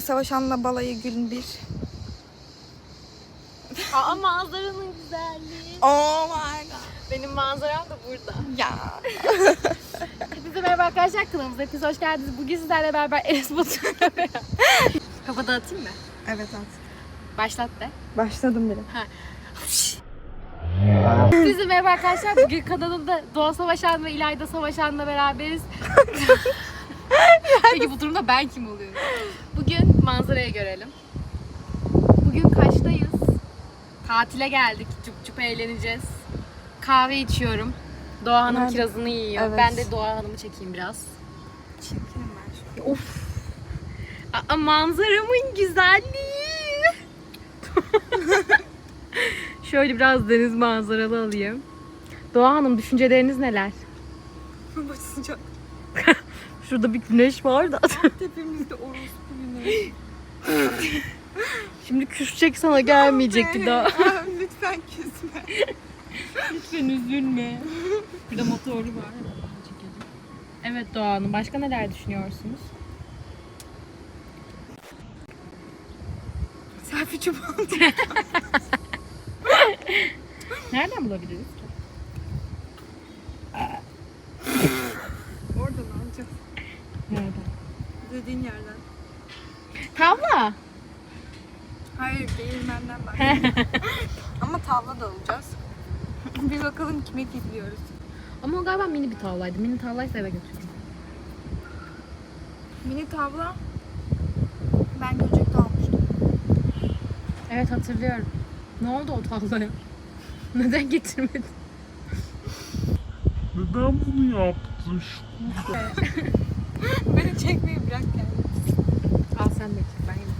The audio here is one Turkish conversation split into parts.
Savaşanla balayı gün bir. Aa manzaranın güzelliği. Oh my god. Benim manzaram da burada. Ya. Hepinize merhaba arkadaşlar kanalımıza hepiniz hoş geldiniz. Bugün sizlerle beraber Enes Batur'la beraber. Kafa dağıtayım mı? Evet artık. Başlat de. Başladım bile. Hepinize merhaba arkadaşlar. Bugün kanalımda Doğa Savaşan ve İlayda Savaşan'la beraberiz. Peki bu durumda ben kim oluyorum? Bugün manzarayı görelim. Bugün kaçtayız? Tatile geldik. Cüp cüp eğleneceğiz. Kahve içiyorum. Doğa Hanım Nerede? kirazını yiyor. Evet. Ben de Doğa Hanım'ı çekeyim biraz. Çekiyorum ben şu Of. Aa, manzaramın güzelliği. Şöyle biraz deniz manzaralı alayım. Doğa Hanım düşünceleriniz neler? Başı sıcak. Şurada bir güneş var da. Tepemizde orospu güneş. Şimdi küsecek sana gelmeyecek bir daha. Lütfen küsme. Lütfen üzülme. Burada motorlu var. Evet Doğa Hanım. Başka neler düşünüyorsunuz? Selfie çubuğum. Nereden bulabiliriz ki? Oradan alacağız. Nereden? Dediğin yerden. Tavla. Hayır değirmenden bak. Ama tavla da alacağız. bir bakalım kime gidiyoruz. Ama o galiba mini bir tavlaydı. Mini tavlaysa eve götürürüm. Mini tavla ben Göcek'te almıştım. Evet hatırlıyorum. Ne oldu o tavlaya? Neden getirmedin? Neden bunu yaptın Şükür? Beni çekmeyi bırak yani. Al sen de çek ben yine.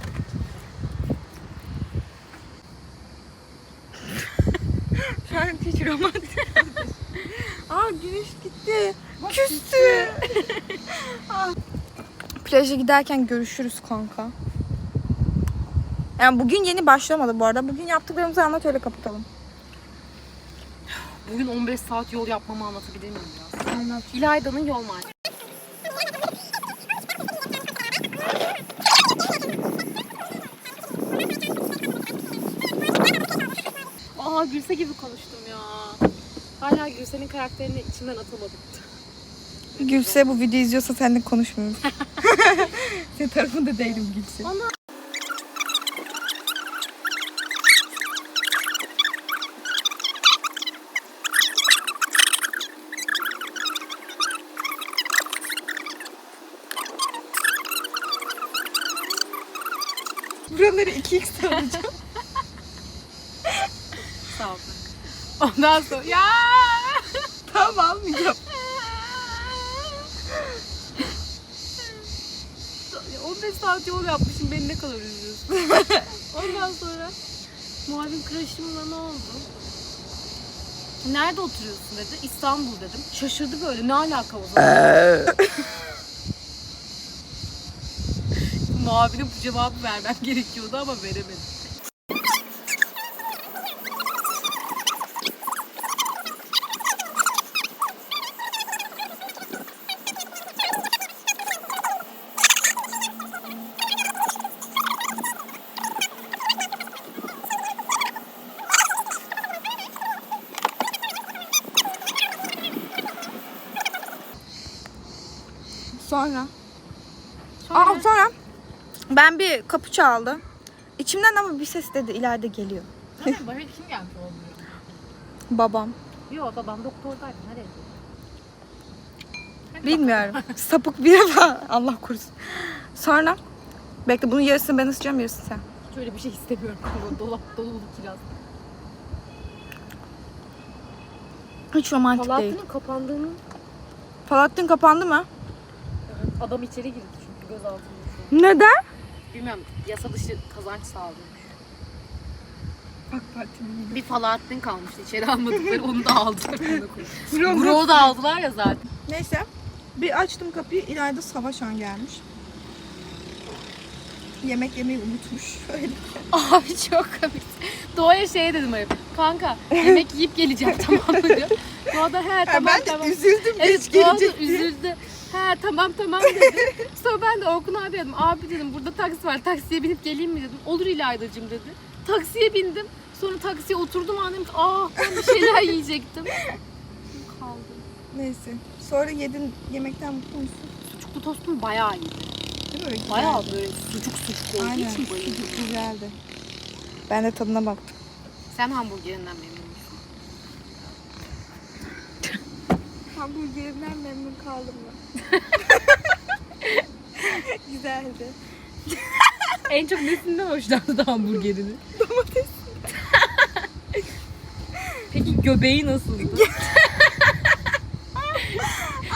Şu an hiç romantik. Aa güneş gitti. Küstü. Aa. Plaja giderken görüşürüz kanka. Yani bugün yeni başlamadı bu arada. Bugün yaptıklarımızı anlat öyle kapatalım. Bugün 15 saat yol yapmamı anlatabilir miyim biraz? Anlat. İlayda'nın yol malzemesi. Aa Gülse gibi konuştum ya. Hala Gülse'nin karakterini içimden atamadım. Gülse bu videoyu izliyorsa seninle konuşmuyorum. Senin tarafında değilim Gülse. Ana. Buraları 2x alacağım. Ondan sonra ya. tamam almayacağım. 15 saat yol yapmışım beni ne kadar üzüyorsun. Ondan sonra muavin crush'ımla ne oldu? Nerede oturuyorsun dedi. İstanbul dedim. Şaşırdı böyle. Ne alaka o zaman? Muavine bu cevabı vermem gerekiyordu ama veremedim. Sonra? Sonra Aa sonra ben bir kapı çaldı. İçimden ama bir ses dedi ileride geliyor. Zaten başka kim gelmiş olmuyor? Babam. Yok babam doktordaydı. Nereye? Hadi Bilmiyorum. Sapık biri falan. Allah korusun. Sonra bekle bunun yarısını ben ısıtacağım yarısını sen. Hiç öyle bir şey istemiyorum. Dolap dolu dolu kiraz. Hiç romantik değil. Palatya'nın kapandığını Palattin kapandı mı? adam içeri girdi çünkü gözaltında. Neden? Bilmiyorum yasa dışı kazanç sağlıyor. AK Parti'nin Bir Falahattin kalmıştı içeri almadıkları onu da aldılar. Gro'u da aldılar ya zaten. Neyse. Bir açtım kapıyı. İleride Savaşan gelmiş. Yemek yemeyi unutmuş. Öyle. Abi çok komik. Doğa'ya şey dedim hani kanka yemek yiyip geleceğim tamam mı diyor. Doğa da he tamam ben de tamam. üzüldüm. Evet geç Doğa da gelecek diye. üzüldü. He tamam tamam dedi. Sonra ben de Orkun abi dedim. Abi dedim burada taksi var. Taksiye binip geleyim mi dedim. Olur İlaydacığım dedi. Taksiye bindim. Sonra taksiye oturdum annem. Aa ben bir şeyler yiyecektim. Kaldım. Neyse. Sonra yedin yemekten mutlu musun? Sucuklu tostum bayağı iyiydi. Değil mi? Bayağı böyle sucuk sucuk olduğu Aynen. için bayıldım. Sucuk güzeldi. Ben de tadına baktım. Sen hamburgerinden memnun musun? Hamburgerinden memnun kaldım mı? Güzeldi. En çok nesinden hoşlandı hamburgerini? Domates. Peki göbeği nasıldı?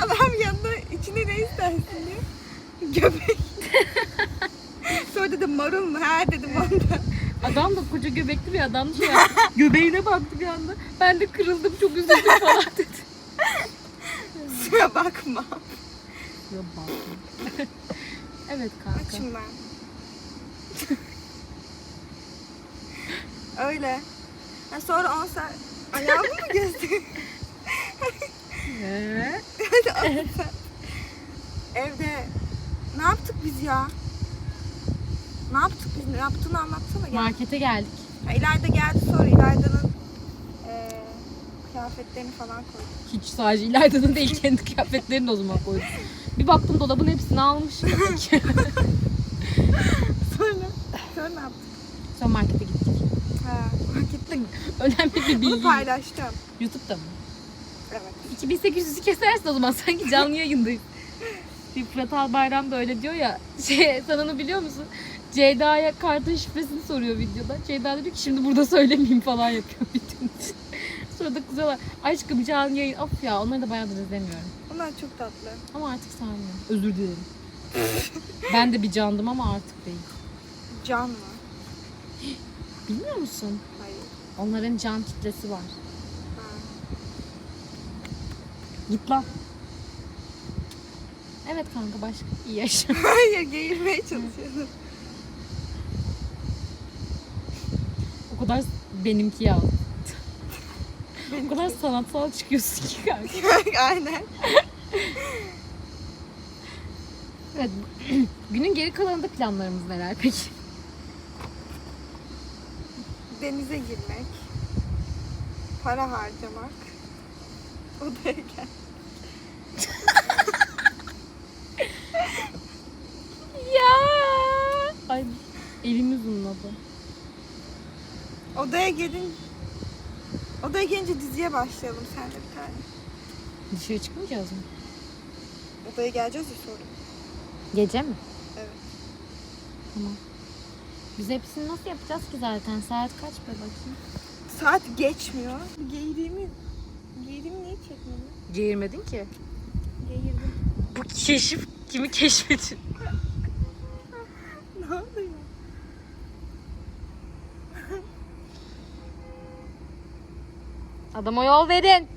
Adam yanında içine ne istersin diyor. Göbek. Sonra dedim marul mu? Ha dedim onda. Adam da koca göbekli bir adam şey yaptı. Göbeğine baktı bir anda. Ben de kırıldım çok üzüldüm falan dedi. Suya bakma. Ya bak. evet kanka. Açım ben. Öyle. Ha, sonra 10 saat ayağımı mı 10 saat. Evde ne yaptık biz ya? Ne yaptık biz? Ne yaptığını anlatsana. Gel. Markete geldik. Ha, İlayda geldi sonra İlayda'nın kıyafetlerini falan koyduk. Hiç sadece İlayda'nın değil kendi kıyafetlerini de o zaman koydum. Bir baktım dolabın hepsini almış. Sonra, sonra ne yaptık? Sonra markete gittik. Ha, markette Önemli bir bunu bilgi. paylaştım. Youtube'da mı? Evet. 2800'ü kesersin o zaman sanki canlı yayındayız. Bir Fırat Albayram da öyle diyor ya. Şey, sen onu biliyor musun? Ceyda'ya kartın şifresini soruyor videoda. Ceyda da diyor ki şimdi burada söylemeyeyim falan yapıyor videonun için. Sonra da kızıyorlar. Aşkım canlı yayın. Of ya onları da bayağıdır izlemiyorum. Onlar çok tatlı. Ama artık sarmıyorum. Özür dilerim. ben de bir candım ama artık değil. Can mı? Bilmiyor musun? Hayır. Onların can kitlesi var. Ha. Git lan. Evet kanka başka iyi yaşa. Hayır geğirmeye çalışıyordum. o kadar benimki ya. O kadar sanatsal çıkıyorsun ki kanka. Aynen. Evet. Günün geri kalanında planlarımız neler peki? Denize girmek. Para harcamak. Odaya gel. Ya. Ay elim uzunladı. Odaya gelin. Odaya gelince diziye başlayalım sen de bir tane. Dışarı çıkmayacağız mı? Odaya geleceğiz ya sonra. Gece mi? Evet. Tamam. Biz hepsini nasıl yapacağız ki zaten? Saat kaç be bakayım? Saat geçmiyor. Geğirimi, geğirimi niye çekmedin? Geğirmedin ki. Geğirdim. Bu keşif kimi keşfedin? ne oluyor? Adama yol verin.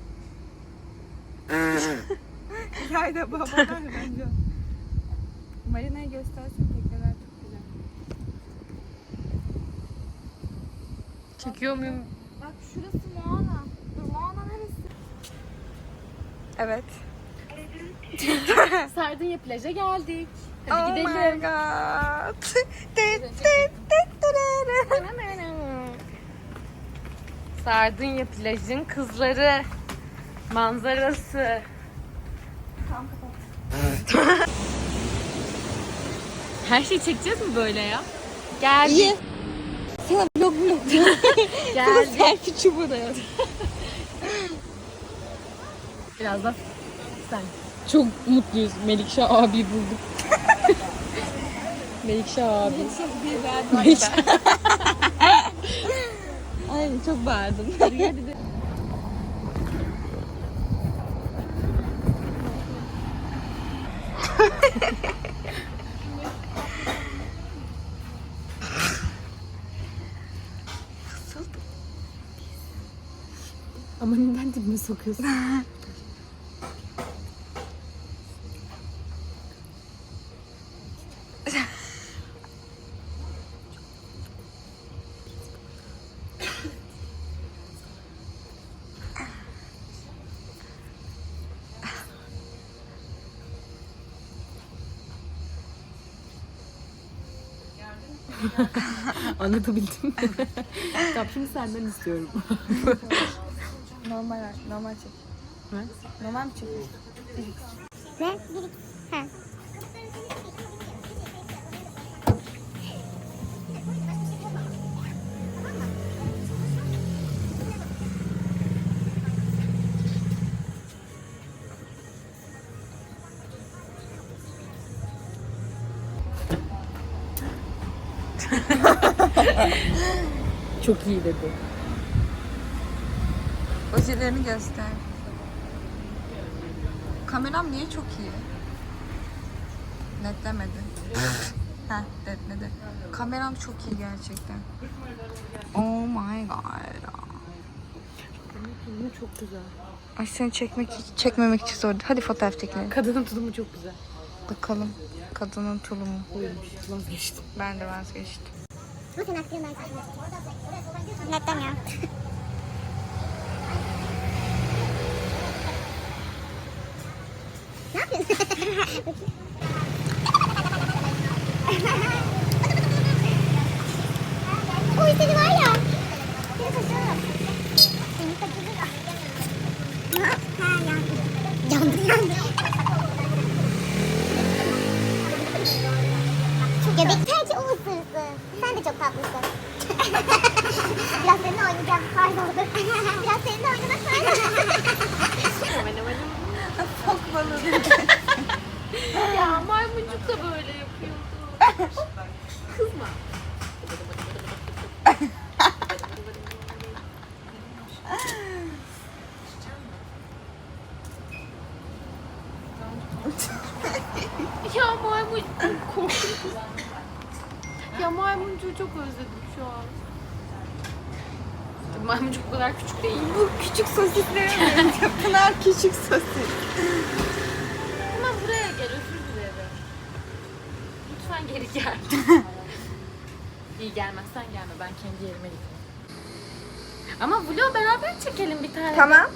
Yayda babalar bence. Marina'yı göstersin tekrar çok güzel. Çekiyor muyum? Bak şurası Moana. Dur Moana neresi? Evet. Sardunya plaja geldik. Hadi oh gidelim. my god. Sardunya plajın kızları. Manzarası. Tamam kapat. Her şeyi çekeceğiz mi böyle ya? Geldik. İyi. Sana vlog mu yapacağım? Geldik. Selfie çubuğu da yap. Biraz da sen. Çok mutluyuz. Melikşah abi bulduk. Melikşah abi. Melikşah. Ay çok bağırdım. Ama neden dibime sokuyorsun? Anlatabildim. tamam şimdi senden istiyorum. Normal normal çek. Evet. Normal mi çekiyorsun? Ne? Bir, ha. Çok iyi dedi. Ojelerini göster. Kameram niye çok iyi? Netlemedi. Heh, netledi. Kameram çok iyi gerçekten. Oh my god. Tuzumu çok güzel. Ay seni çekmek çekmemek için zordu. Hadi fotoğraf çekelim. Kadının tuzumu çok güzel. Bakalım. Kadının tulumu. Buyurmuş. Vazgeçtim. Ben de vazgeçtim. Bu senin Lata niya. Lapit. ya maymun korktum. Ya maymuncuğu çok özledim şu an. Maymuncuk bu kadar küçük değil. Bu küçük sosisleri benziyor. Pınar küçük sosis. Ama buraya gel özür dilerim. Lütfen geri gel. İyi gelmezsen gelme ben kendi yerime gideyim. Ama vlog beraber çekelim bir tane. Tamam.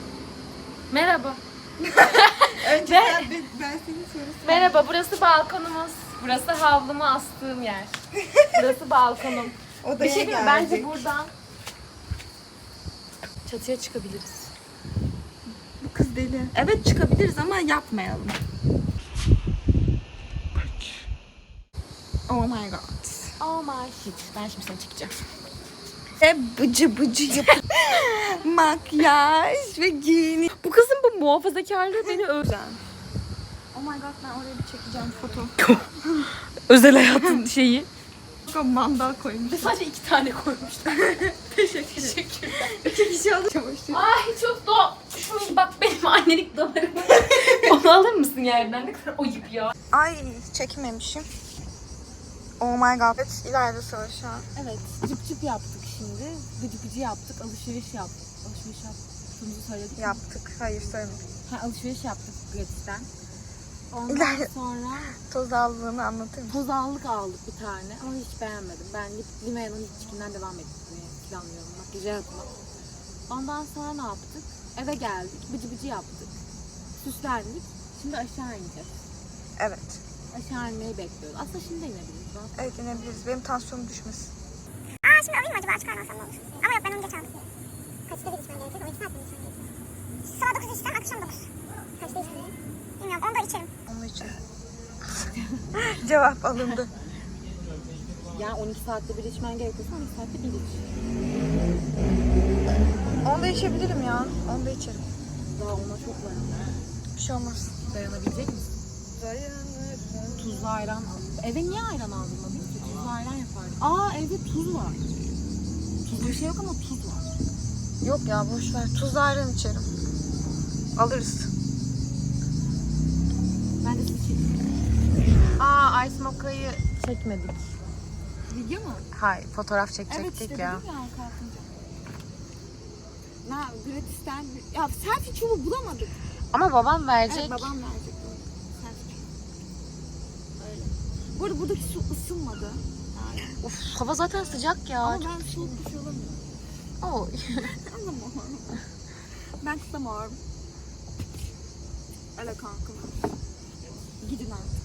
Merhaba. Önce ben, ben, ben senin sorusu. Merhaba burası balkonumuz. Burası havlumu astığım yer. Burası balkonum. Bir Odaya şey diyeyim geldik. Bence buradan çatıya çıkabiliriz. Bu kız deli. Evet çıkabiliriz ama yapmayalım. Oh my god. Oh my shit. Ben şimdi seni çekeceğim. Ve bıcı bıcı yap. Makyaj ve giyini. Bu kızın bu muhafazakarlığı beni. Güzel. Oh my god ben oraya bir çekeceğim foto. Özel hayatın şeyi. Çok mandal koymuş. Ve sadece iki tane koymuşlar. Teşekkür Teşekkürler. İki kişi alır çamaşır. Ay çok da şu bak benim annelik damarım. Onu alır mısın yerden? Ne kadar ayıp ya. Ay çekmemişim. Oh my god. Evet ileride savaş şu an. Evet, cıp cıp yaptık şimdi. Gıcı gıcı yaptık, alışveriş yaptık. Alışveriş yaptığımızı söyledik? Yaptık. Hayır söylemedim. Ha, alışveriş yaptık gratis'ten. Ondan sonra Toz aldığını anlatır mısın? tozallık aldık bir tane ama hiç beğenmedim. Ben Lip Limea'nın içkinden devam etmeyi planlıyorum. Makyaja yapmak. Ondan sonra ne yaptık? Eve geldik, bıcı bıcı yaptık. Süslendik. Şimdi aşağı ineceğiz. Evet. Aşağı inmeyi bekliyoruz. Aslında şimdi de inebiliriz. Ne yapalım? Evet inebiliriz. Benim tansiyonum düşmesin. Aa şimdi alayım acaba çıkarmasam ne olur? Ama yok ben onu geç aldım. Kaçta gitmem gerekiyor? 12 saat mi içmem gerekiyor? Sabah 9 içsem akşam 9. Kaçta içmeliyim? Bilmiyorum onu da içerim. Onun için. Cevap alındı. Yani 12 saatte bir içmen gerekiyorsa 12 saatte bir iç. Onu da içebilirim ya. Onu da içerim. Daha ona çok var. Bir şey olmaz. Dayanabilecek misin? Tuzlu ayran al. Eve niye ayran aldırmadın ki? Tuzlu ayran yapardık. Aa evde tuz var. Tuzlu bir şey yok ama tuz var. Yok ya boş ver. Tuzlu ayran içerim. Alırız. Ben de sizi çekeyim. Aa Ice Mocha'yı çekmedik. Video mu? Hayır fotoğraf çekecektik ya. ya kalkınca. Na gratisten ya selfie çubuğu bulamadık. Ama babam verecek. Evet babam verecek onu. Selfie çubuğu. Öyle. Bu arada buradaki su ısınmadı. Uf, hava zaten sıcak ya. Ama ben soğuk bir şey alamıyorum. Oy. Alamam. ben tutamıyorum. Öyle kanka. Gidin artık.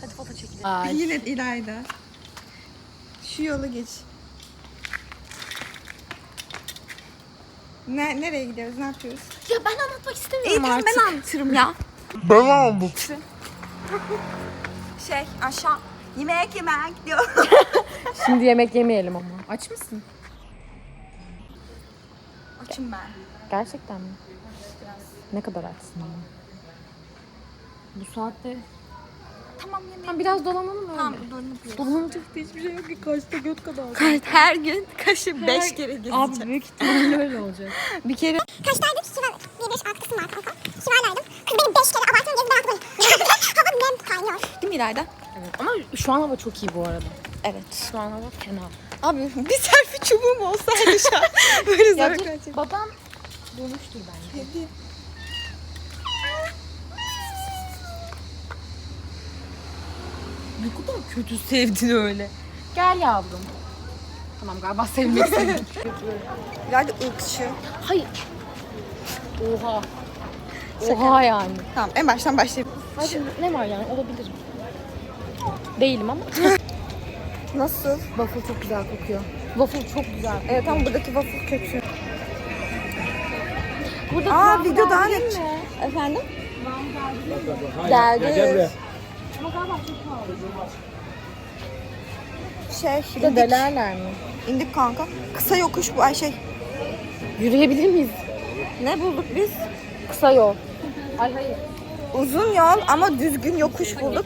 Hadi foto çekelim. Yine İlayda. Şu yolu geç. Ne, nereye gidiyoruz? Ne yapıyoruz? Ya ben anlatmak İyi istemiyorum tamam artık. ben anlatırım ya. Ben anlatayım. Şey aşağı yemek yemek gidiyor. Şimdi yemek yemeyelim ama. Aç mısın? Açım ben. Gerçekten mi? Ne kadar açsın ama? Bu saatte... Tamam yemeği. Tamam biraz dolanalım öyle. Tamam dolanıp Dolanacak da hiçbir şey yok ki. Kaçta göt kadar. Her gün kaşı beş kere gezeceğim. Abi büyük ihtimalle öyle olacak. bir kere Kaçtaydık? Şiva, bir beş altı kısım var kanka. Şiva'ylaydım. Kız benim beş kere gezdim ben böyle. Hava nem kaynıyor. değil mi İlayda? Evet. Ama şu an hava çok iyi bu arada. Evet. Şu an hava fena. Abi bir selfie çubuğum olsaydı şu an böyle zor kaçacak. babam bulmuştur bence. Ne kadar kötü sevdin öyle. Gel yavrum. Tamam galiba sevmek istedim. İlayda ırkçı. Hayır. Oha. Oha yani. Tamam en baştan başlayayım. Hadi ne var yani olabilirim. Değilim ama. Nasıl? Waffle çok güzel kokuyor. Waffle çok güzel. Evet ama buradaki waffle kötü. Burada Aa video daha değil net. mi? Efendim? Geldi. Ama galiba çok pahalı. Şey, Bir de indik, delerler mi? indik kanka. Kısa yokuş bu ay şey. Yürüyebilir miyiz? Ne bulduk biz? Kısa yol. Ay hayır. Uzun yol ama düzgün yokuş bulduk.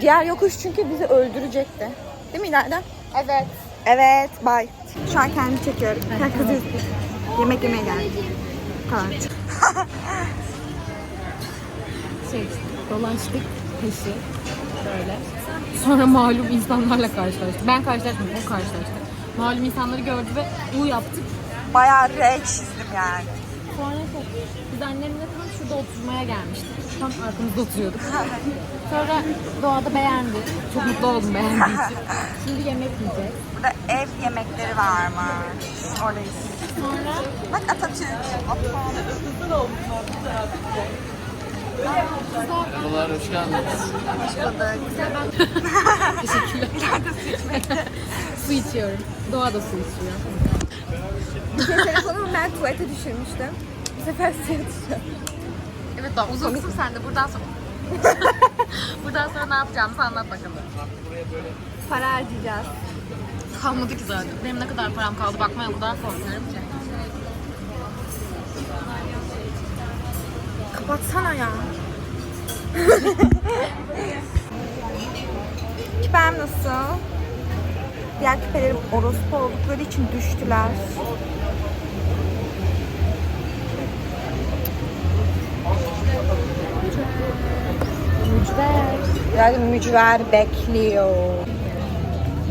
Diğer yokuş çünkü bizi öldürecekti. Değil mi İlayda? Evet. Evet, bye. Şu an kendimi çekiyorum. Kızıyorsun. Yemek yemeye geldik. Bu kadar. Şey dolaştık peşi böyle. Sonra malum insanlarla karşılaştık. Ben karşılaşmadım, o karşılaştı. Malum insanları gördü ve U yaptık. Bayağı R çizdim yani. Sonra biz annemle tam şurada oturmaya gelmiştik. Tam arkamızda oturuyorduk. Sonra doğada beğendi. Çok mutlu oldum beğendiği için. Şimdi yemek yiyeceğiz. Burada ev yemekleri varmış. Oradayız. Sonra Bak Atatürk. Merhabalar, hoş geldiniz. teşekkürler. su içiyorum. Doğa da su içiyor. Bir kere telefonumu ben tuvalete düşürmüştüm. Bu sefer suya düşüyor. Evet daha uzunsun sen de. Buradan sonra... Buradan sonra ne yapacağımızı anlat bakalım. Para harcayacağız. Kalmadı ki zaten. Benim ne kadar param kaldı bakmaya o kadar korkuyorum ki. Kapatsana ya. Küpem nasıl? Diğer küpelerim orospu oldukları için düştüler. Mücver. Yani mücver bekliyor.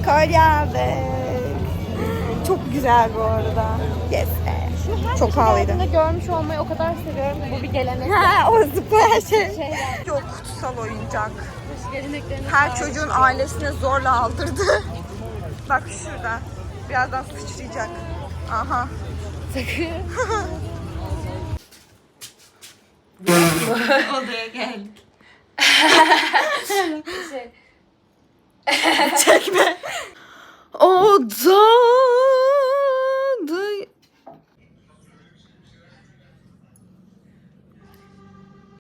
Kolye. Çok güzel bu arada. Yes be. Çok pahalıydı. görmüş olmayı o kadar seviyorum. Bu bir gelenek. Ha, o zıplayan şey. Şeyler. Yok kutsal oyuncak. Her çocuğun ailesine zorla aldırdı. Bak şurada. Birazdan sıçrayacak. Aha. Odaya geldik. Çekme. Oda